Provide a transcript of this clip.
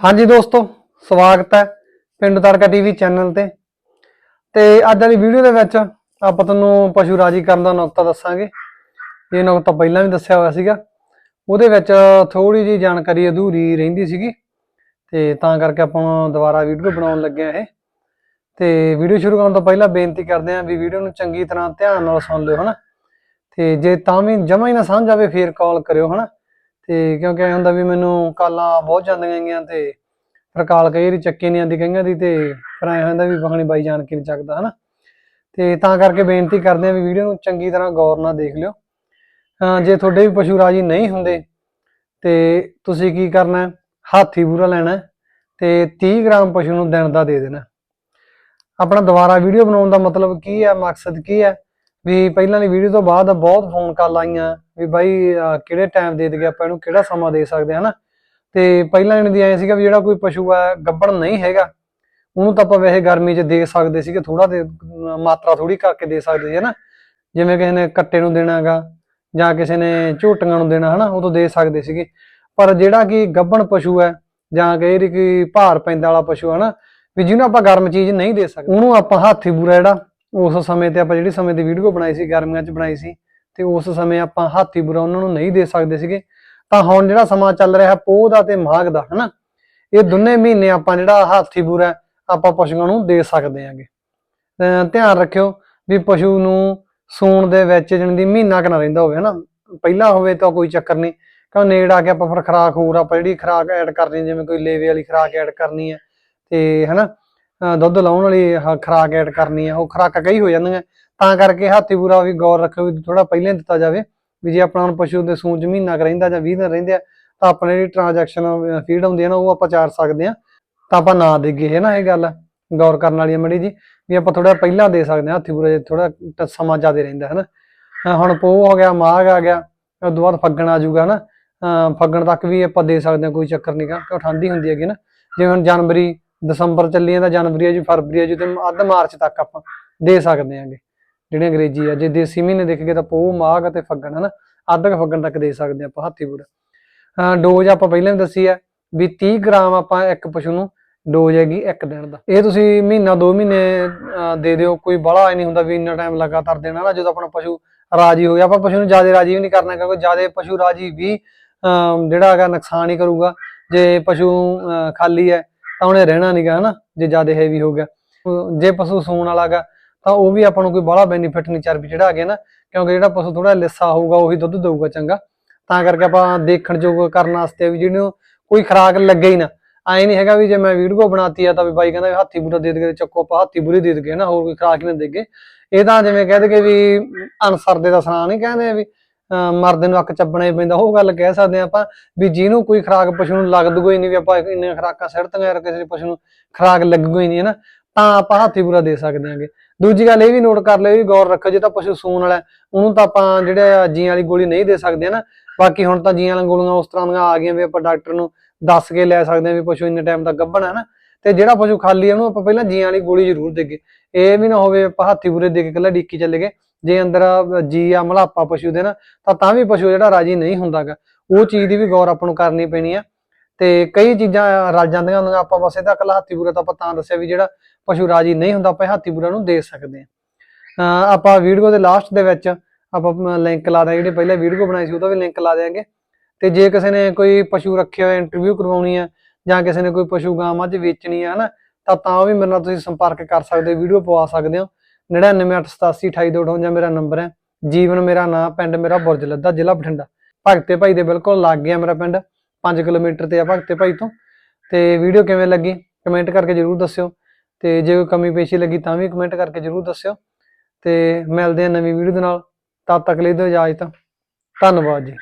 ਹਾਂਜੀ ਦੋਸਤੋ, ਸਵਾਗਤ ਹੈ ਪਿੰਡ ਤੜਕਾ ਟੀਵੀ ਚੈਨਲ ਤੇ। ਤੇ ਅੱਜ ਵਾਲੀ ਵੀਡੀਓ ਦੇ ਵਿੱਚ ਆਪਾਂ ਤੁਹਾਨੂੰ ਪਸ਼ੂ ਰਾਜੀ ਕਰਨ ਦਾ ਨੁਕਤਾ ਦੱਸਾਂਗੇ। ਇਹ ਨੁਕਤਾ ਪਹਿਲਾਂ ਵੀ ਦੱਸਿਆ ਹੋਇਆ ਸੀਗਾ। ਉਹਦੇ ਵਿੱਚ ਥੋੜੀ ਜੀ ਜਾਣਕਾਰੀ ਅਧੂਰੀ ਰਹਿੰਦੀ ਸੀਗੀ। ਤੇ ਤਾਂ ਕਰਕੇ ਆਪਾਂ ਦੁਬਾਰਾ ਵੀਡੀਓ ਬਣਾਉਣ ਲੱਗੇ ਆ ਇਹ। ਤੇ ਵੀਡੀਓ ਸ਼ੁਰੂ ਕਰਨ ਤੋਂ ਪਹਿਲਾਂ ਬੇਨਤੀ ਕਰਦੇ ਆਂ ਵੀ ਵੀਡੀਓ ਨੂੰ ਚੰਗੀ ਤਰ੍ਹਾਂ ਧਿਆਨ ਨਾਲ ਸੁਣ ਲਿਓ, ਹਨਾ? ਤੇ ਜੇ ਤਾਂ ਵੀ ਜਮਾ ਹੀ ਨਾ ਸਮਝ ਆਵੇ, ਫੇਰ ਕਾਲ ਕਰਿਓ, ਹਨਾ? ਤੇ ਕਿਉਂਕਿ ਐ ਹੁੰਦਾ ਵੀ ਮੈਨੂੰ ਕਾਲਾਂ ਬਹੁਤ ਜਾਂਦੀਆਂ ਗਈਆਂ ਤੇ ਫਿਰ ਕਾਲ ਕਈ ਵਾਰੀ ਚੱਕੀ ਨਹੀਂ ਆਉਂਦੀ ਕਈਆਂ ਦੀ ਤੇ ਫਿਰ ਐ ਹੁੰਦਾ ਵੀ ਬਖਣੀ ਬਾਈ ਜਾਣ ਕੇ ਨਹੀਂ ਚੱਕਦਾ, ਹਨਾ? ਤੇ ਤਾਂ ਕਰਕੇ ਬੇਨਤੀ ਕਰਦੇ ਆ ਵੀ ਵੀਡੀਓ ਨੂੰ ਚੰਗੀ ਤਰ੍ਹਾਂ ਗੌਰ ਨਾਲ ਦੇਖ ਲਿਓ। ਜੇ ਤੁਹਾਡੇ ਵੀ ਪਸ਼ੂ ਰਾਜੀ ਨਹੀਂ ਹੁੰਦੇ, ਤੇ ਤੁਸੀਂ ਕੀ ਕਰਨਾ ਹੈ? ਹਾਥੀ ਬੂਰਾ ਲੈਣਾ ਹੈ ਤੇ 30 ਗ੍ਰਾਮ ਪਸ਼ੂ ਨੂੰ ਦਿਨ ਦਾ ਦੇ ਦੇਣਾ ਆਪਣਾ ਦੁਬਾਰਾ ਵੀਡੀਓ ਬਣਾਉਣ ਦਾ ਮਤਲਬ ਕੀ ਹੈ, ਮਕਸਦ ਕੀ ਹੈ? ਵੀ ਪਹਿਲਾਂ ਦੀ ਵੀਡੀਓ ਤੋਂ ਬਾਅਦ ਬਹੁਤ ਫੋਨ ਕਾਲ ਆਈਆਂ। ਵੀ ਬਾਈ ਕਿਹੜੇ ਟਾਈਮ ਦੇ ਦਈਏ ਆਪਾਂ ਇਹਨੂੰ, ਕਿਹੜਾ ਸਮਾਂ ਦੇ ਸਕਦੇ ਹਾਂ ਹਨਾ? ਤੇ ਪਹਿਲਾਂ ਇਹਨਾਂ ਦੀ ਐ ਸੀਗਾ ਵੀ ਜਿਹੜਾ ਕੋਈ ਪਸ਼ੂ ਹੈ ਗੱਬੜ ਨਹੀਂ ਹੈਗਾ, ਉਹਨੂੰ ਤਾਂ ਆਪਾਂ ਵੈਸੇ ਗਰਮੀ 'ਚ ਦੇ ਸਕਦੇ ਸੀਗੇ ਥੋੜਾ ਦੇ ਮਾਤਰਾ ਥੋੜੀ ਕਰਕੇ ਦੇ ਸਕਦੇ ਸੀ, ਹਨਾ? ਜਿਵੇਂ ਕਿਸੇ ਨੇ ਕੱਟੇ ਨੂੰ ਦੇਣਾਗਾ ਜਾਂ ਕਿਸੇ ਨੇ ਝੋਟੀਆਂ ਨੂੰ ਦੇਣਾ, ਹਨਾ? ਉਹ ਤੋਂ ਦੇ ਸਕਦੇ ਸੀਗੇ। ਪਰ ਜਿਹੜਾ ਕਿ ਗੱਬਣ ਪਸ਼ੂ ਹੈ, ਜਾਂ ਕਹੇ ਵਾਰੀ ਕੋਈ ਭਾਰ ਪੈਂਦਾ ਵਾਲਾ ਪਸ਼ੂ ਹੈ ਨਾ ਵੀ ਜਿਹਨੂੰ ਆਪਾਂ ਗਰਮ ਚੀਜ਼ ਨਹੀਂ ਦੇ ਸਕਦੇ। ਉਹਨੂੰ ਆਪਾਂ ਹਾਥੀ ਬੂਰਾ ਜਿਹੜਾ, ਉਸ ਸਮੇਂ ਤੇ ਆਪਾਂ ਜਿਹੜੀ ਸਮੇਂ ਦੀ ਵੀਡੀਓ ਬਣਾਈ ਸੀ, ਗਰਮੀਆਂ 'ਚ ਬਣਾਈ ਸੀ ਤੇ ਉਸ ਸਮੇਂ ਆਪਾਂ ਹਾਥੀ ਬੁਰਾ ਉਹਨਾਂ ਨੂੰ ਨਹੀਂ ਦੇ ਸਕਦੇ ਸੀਗੇ। ਤਾਂ ਹੁਣ ਜਿਹੜਾ ਸਮਾਂ ਚੱਲ ਰਿਹਾ ਪੋਹ ਦਾ ਤੇ ਮਾਘ ਦਾ ਹਨਾ? ਇਹ ਦੋਨੇ ਮਹੀਨੇ ਆਪਾਂ ਜਿਹੜਾ ਹਾਥੀ ਬੁਰਾ ਆਪਾਂ ਪਸ਼ੂਆਂ ਨੂੰ ਦੇ ਸਕਦੇ ਆਂਗੇ। ਧਿਆਨ ਰੱਖਿਓ ਵੀ ਪਸ਼ੂ ਨੂੰ ਸੂਣ ਦੇ ਵਿੱਚ ਜਣ ਦੀ ਮਹੀਨਾ ਕੁ ਨਾ ਰਹਿੰਦਾ ਹੋਵੇ ਹਨਾ? ਪਹਿਲਾਂ ਹੋਵੇ ਤਾਂ ਕੋਈ ਚੱਕਰ ਨਹੀਂ। ਕਿਉਂ ਨੇੜ ਆ ਕੇ ਆਪਾਂ ਫਿਰ ਖਰਾਕ ਹੋਰ ਆਪਾਂ ਜਿਹੜੀ ਖਰਾਕ ਐਡ ਕਰਨੀ ਜਿਵੇਂ ਕੋਈ ਲੇਵੇ ਵਾਲੀ ਖਰਾਕ ਐਡ ਕਰਨੀ ਹੈ ਤੇ ਹਨਾ? ਦੁੱਧ ਲਾਉਣ ਵਾਲੀ ਖਰਾਕ ਐਡ ਕਰਨੀ ਹੈ ਉਹ ਖਰਾਕਾਂ ਕਈ ਹੋ ਜਾਂਦੀਆਂ। ਤਾਂ ਕਰਕੇ ਹਾਥੀ ਪੂਰਾ ਵੀ ਗੌਰ ਰੱਖੋ ਵੀ ਥੋੜਾ ਪਹਿਲਾਂ ਹੀ ਦਿੱਤਾ ਜਾਵੇ ਵੀ ਜੇ ਆਪਣਾ ਹੁਣ ਪਸ਼ੂ ਦੇ ਸੂਝ ਮਹੀਨਾ ਕੁ ਰਹਿੰਦਾ ਜਾਂ 20 ਦਿਨ ਰਹਿੰਦੇ ਆ, ਤਾਂ ਆਪਣੇ ਜਿਹੜੀ ਟ੍ਰਾਂਜੈਕਸ਼ਨ ਫੀਡ ਹੁੰਦੀ ਹੈ ਨਾ, ਉਹ ਆਪਾਂ ਚਾਰ ਸਕਦੇ ਆ। ਤਾਂ ਆਪਾਂ ਨਾ ਦੇਈਏ, ਹੈ ਨਾ ਇਹ ਗੱਲ? ਗੌਰ ਕਰਨ ਵਾਲੀ ਹੈ ਮੜੀ ਜੀ ਵੀ ਆਪਾਂ ਥੋੜਾ ਪਹਿਲਾਂ ਦੇ ਸਕਦੇ ਆ, ਹਾਥੀ ਪੂਰਾ ਜੇ ਥੋੜਾ ਸਮਾਂ ਜ਼ਿਆਦਾ ਰਹਿੰਦਾ, ਹੈ ਨਾ? ਹੁਣ ਪੋਹ ਹੋ ਗਿਆ, ਮਾਘ ਆ ਗਿਆ, ਉਸ ਤੋਂ ਬਾਅਦ ਫੱਗਣ ਆ ਜਾਊਗਾ, ਨਾ? ਫੱਗਣ ਤੱਕ ਵੀ ਆਪਾਂ ਦੇ ਸਕਦੇ ਆ, ਕੋਈ ਚੱਕਰ ਨਹੀਂ ਗਾ ਕਿਉਂ ਠੰਡੀ ਹੁੰਦੀ ਹੈਗੀ ਨਾ? ਜਿਵੇਂ ਹੁਣ ਜਨਵਰੀ, ਦਸੰਬਰ ਚੱਲੀ ਜਾਂਦਾ, ਜਨਵਰੀ ਆ ਜੀ, ਫਰਵਰੀ ਆ ਜੀ, ਤੇ ਅੱਧ ਮਾਰਚ ਤੱਕ ਆਪਾਂ ਦੇ ਸਕਦੇ ਆਂਗੇ। ਜਿਹੜੇ ਅੰਗਰੇਜ਼ੀ ਆ ਜੇ ਦੇਸੀ ਮਹੀਨੇ ਦੇਖ ਗਏ ਤਾਂ ਪੋ ਮਾਘ ਅਤੇ ਫੱਗਣ ਹਨਾ? ਅੱਧ ਕੁ ਫੱਗਣ ਤੱਕ ਦੇ ਸਕਦੇ ਆਪਾਂ ਹਾਥੀ ਬੂਰਾ ਡੋਜ਼ ਆਪਾਂ ਪਹਿਲਾਂ ਵੀ ਦੱਸੀ ਆ ਵੀ 30 ਗ੍ਰਾਮ ਆਪਾਂ ਇੱਕ ਪਸ਼ੂ ਨੂੰ ਡੋਜ਼ ਹੈਗੀ ਇੱਕ ਦਿਨ ਦਾ। ਇਹ ਤੁਸੀਂ ਮਹੀਨਾ ਦੋ ਮਹੀਨੇ ਦੇ ਦਿਓ ਕੋਈ ਬੜਾ ਨਹੀਂ ਹੁੰਦਾ ਵੀ ਇੰਨਾ ਟਾਈਮ ਲਗਾਤਾਰ ਦੇਣਾ ਨਾ ਜਦੋਂ ਆਪਣਾ ਪਸ਼ੂ ਰਾਜੀ ਹੋ ਗਿਆ ਆਪਾਂ ਪਸ਼ੂ ਨੂੰ ਜ਼ਿਆਦਾ ਰਾਜੀ ਵੀ ਨਹੀਂ ਕਰਨਾ ਕਿਉਂਕਿ ਜ਼ਿਆਦਾ ਪਸ਼ੂ ਰਾਜੀ ਵੀ ਅਹ, ਜਿਹੜਾ ਹੈਗਾ ਨੁਕਸਾਨ ਹੀ ਕਰੂਗਾ। ਜੇ ਪਸ਼ੂ ਅਹ, ਖਾਲੀ ਹੈ ਤਾਂ ਉਹਨੇ ਰਹਿਣਾ ਨਹੀਂਗਾ ਹਨਾ? ਜੇ ਜ਼ਿਆਦਾ ਹੈਵੀ ਹੋ ਗਿਆ। ਜੇ ਪਸ਼ੂ ਸੂਣ ਵਾਲਾ ਗਾ ਤਾਂ ਉਹ ਵੀ ਆਪਾਂ ਨੂੰ ਕੋਈ ਬਾਹਲਾ ਬੈਨੀਫਿਟ ਨਹੀਂ ਚਰਬੀ ਚੜਾ ਗਿਆ ਨਾ, ਕਿਉਂਕਿ ਜਿਹੜਾ ਪਸ਼ੂ ਥੋੜਾ ਲਿੱਸਾ ਹੋਊਗਾ, ਉਹੀ ਦੁੱਧ ਦੇਊਗਾ ਚੰਗਾ। ਤਾਂ ਕਰਕੇ ਆਪਾਂ ਦੇਖਣ ਯੋਗ ਕਰਨ ਵਾਸਤੇ ਵੀ ਜਿਹਨੂੰ ਕੋਈ ਖਰਾਕ ਲੱਗੇ ਹੀ ਨਾ। ਐ ਨਹੀਂ ਹੈਗਾ ਵੀ ਜੇ ਮੈਂ ਵੀਡੀਓ ਬਣਾਤੀ ਆ ਤਾਂ ਵੀ ਬਾਈ ਕਹਿੰਦਾ ਵੀ ਹਾਥੀ ਬੂਰਾ ਦੇ ਦੇ ਚੱਕੋ, ਆਪਾਂ ਹਾਥੀ ਬੂਰੇ ਦੇ ਦਗੇ ਨਾ ਹੋਰ ਕੋਈ ਖਰਾਕ ਹੀ ਨਾ ਦੇਗੇ। ਇਹ ਤਾਂ ਜਿਵੇਂ ਕਹਿ ਦਗੇ ਵੀ ਅਨਸਰ ਦੇ ਦਾ ਸੁਣਾ ਨਹੀਂ ਕਹਿੰਦੇ ਵੀ, ਅਹ ਮਰਦੇ ਨੂੰ ਅੱਖ ਚੱਬਣਾ ਹੀ ਪੈਂਦਾ, ਉਹ ਗੱਲ ਕਹਿ ਸਕਦੇ ਆ ਆਪਾਂ ਵੀ ਜਿਹਨੂੰ ਕੋਈ ਖਰਾਕ ਪਸ਼ੂ ਨੂੰ ਲੱਗਦੂ ਹੀ ਨਹੀਂ ਵੀ ਆਪਾਂ ਇੰਨੀਆਂ ਖਰਾਕਾਂ ਸਿੱਟਦੀਆਂ ਯਾਰ ਕਿਸੇ ਪਸ਼ੂ ਨੂੰ ਖਰਾਕ ਲੱਗੂ ਹੀ ਨਹੀਂ ਹੈ ਨਾ ਤਾਂ ਆਪਾਂ ਹਾਥੀ ਪੂਰਾ ਦੇ ਸਕਦੇ ਹਾਂਗੇ ਦੂਜੀ ਗੱਲ ਇਹ ਵੀ ਨੋਟ ਕਰ ਲਿਓ ਵੀ ਗੌਰ ਰੱਖੋ ਜੇ ਤਾਂ ਪਸ਼ੂ ਸੂਣ ਵਾਲਾ ਉਹਨੂੰ ਤਾਂ ਆਪਾਂ ਜਿਹੜੇ ਜੀਆਂ ਵਾਲੀ ਗੋਲੀ ਨਹੀਂ ਦੇ ਸਕਦੇ ਨਾ ਬਾਕੀ ਹੁਣ ਤਾਂ ਜੀਆਂ ਵਾਲੀਆਂ ਗੋਲੀਆਂ ਉਸ ਤਰ੍ਹਾਂ ਦੀਆਂ ਆ ਗਈਆਂ ਵੀ ਆਪਾਂ ਡਾਕਟਰ ਨੂੰ ਦੱਸ ਕੇ ਲੈ ਸਕਦੇ ਹਾਂ ਵੀ ਪਸ਼ੂ ਇੰਨੇ ਟਾਈਮ ਤੱਕ ਗੱਭਣ ਹੈ ਨਾ ਤੇ ਜਿਹੜਾ ਪਸ਼ੂ ਖਾਲੀ ਹੈ ਉਹਨੂੰ ਆਪਾਂ ਪਹਿਲਾਂ ਜੀਆਂ ਵਾਲੀ ਗੋਲੀ ਜ਼ਰੂਰ ਦੇਗੇ ਇਹ ਵੀ ਨਾ ਹੋਵੇ ਆਪਾਂ ਹਾਥੀ ਪੂਰੇ ਦੇ ਕੇ ਇਕੱਲਾ ਡੀਕੀ ਚੱਲੇ ਗਏ। ਜੇ ਅੰਦਰ ਜੀ ਆ ਮਲਾਪਾ ਪਸ਼ੂ ਦੇ ਨਾ, ਤਾਂ ਤਾਂ ਵੀ ਪਸ਼ੂ ਜਿਹੜਾ ਰਾਜੀ ਨਹੀਂ ਹੁੰਦਾਗਾ। ਉਹ ਚੀਜ਼ ਦੀ ਵੀ ਗੌਰ ਆਪਾਂ ਨੂੰ ਕਰਨੀ ਪੈਣੀ ਆ। ਤੇ ਕਈ ਚੀਜ਼ਾਂ ਰਲ ਜਾਂਦੀਆਂ ਹੁੰਦੀਆਂ ਆਪਾਂ ਬਸ ਇਹਦਾ ਇਕੱਲਾ ਹਾਥੀ ਤਾਂ ਆਪਾਂ ਤਾਂ ਦੱਸਿਆ ਵੀ ਜਿਹੜਾ ਪਸ਼ੂ ਰਾਜੀ ਨਹੀਂ ਹੁੰਦਾ, ਆਪਾਂ ਇਹ ਨੂੰ ਦੇ ਸਕਦੇ ਆ ਅਹ ਆਪਾਂ ਵੀਡੀਓ ਦੇ ਲਾਸਟ ਦੇ ਵਿੱਚ ਆਪਾਂ ਲਿੰਕ ਲਾ ਦਾਂਗੇ ਜਿਹੜੀ ਪਹਿਲਾਂ ਵੀਡੀਓ ਬਣਾਈ ਸੀ, ਉਹਦਾ ਵੀ ਲਿੰਕ ਲਾ ਦਿਆਂਗੇ। ਤੇ ਜੇ ਕਿਸੇ ਨੇ ਕੋਈ ਪਸ਼ੂ ਰੱਖੇ ਹੋਏ ਇੰਟਰਵਿਊ ਕਰਵਾਉਣੀ ਆ, ਜਾਂ ਕਿਸੇ ਨੇ ਕੋਈ ਪਸ਼ੂ ਗਾਂ ਮੱਝ ਵੇਚਣੀ ਆ, ਹਨਾ, ਤਾਂ ਤਾਂ ਉਹ ਵੀ ਮੇਰੇ ਨਾਲ ਤੁਸੀਂ ਸੰਪਰਕ ਕਰ ਸਕਦੇ ਵੀਡੀਓ ਪਵਾ ਸਕਦੇ ਹੋ। 9988828258 ਮੇਰਾ ਨੰਬਰ ਹੈ। ਜੀਵਨ ਮੇਰਾ ਨਾਮ ਪਿੰਡ ਮੇਰਾ ਬੁਰਜ ਲੱਦਾ, ਜ਼ਿਲ੍ਹਾ ਬਠਿੰਡਾ। ਭਗਤੇ ਭਾਈ ਦੇ ਬਿਲਕੁਲ ਲੱਗ ਗਿਆ ਮੇਰਾ ਪਿੰਡ। 5 ਕਿਲੋਮੀਟਰ ਤੇ ਆ ਭਗਤੇ ਭਾਈ ਤੋਂ। ਤੇ ਵੀਡੀਓ ਕਿਵੇਂ ਲੱਗੀ? ਕਮੈਂਟ ਕਰਕੇ ਜਰੂਰ ਦੱਸਿਓ। ਤੇ ਜੇ ਕੋਈ ਕਮੀ ਪੇਸ਼ੀ ਲੱਗੀ ਤਾਂ ਵੀ ਕਮੈਂਟ ਕਰਕੇ ਜਰੂਰ ਦੱਸਿਓ। ਤੇ ਮਿਲਦੇ ਆ ਨਵੀਂ ਵੀਡੀਓ ਦੇ ਨਾਲ। ਤਦ ਤੱਕ ਲਈ ਦਿਓ ਇਜਾਜ਼ਤ। ਧੰਨਵਾਦ ਜੀ।